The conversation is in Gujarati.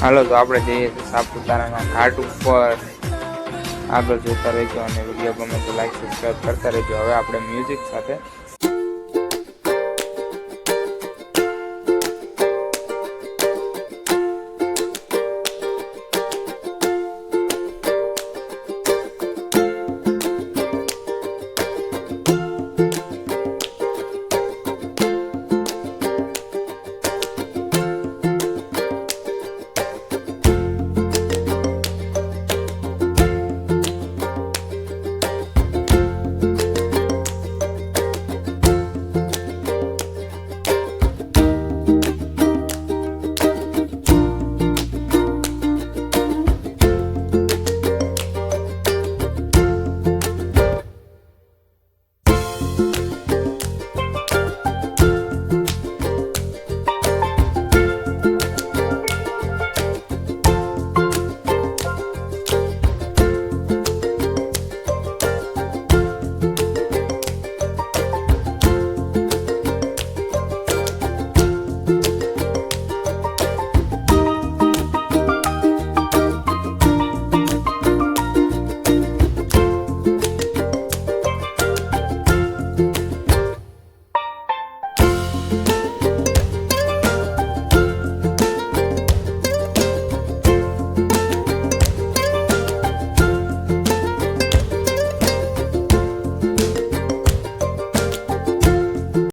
હાલો, તો આપણે જઈએ છીએ સાપુતારાના ઘાટ ઉપર. આગળ જોતા રહેજો અને વીડિયો ગમે તો લાઈક સબસ્ક્રાઈબ કરતા રહેજો. હવે આપણે મ્યુઝિક સાથે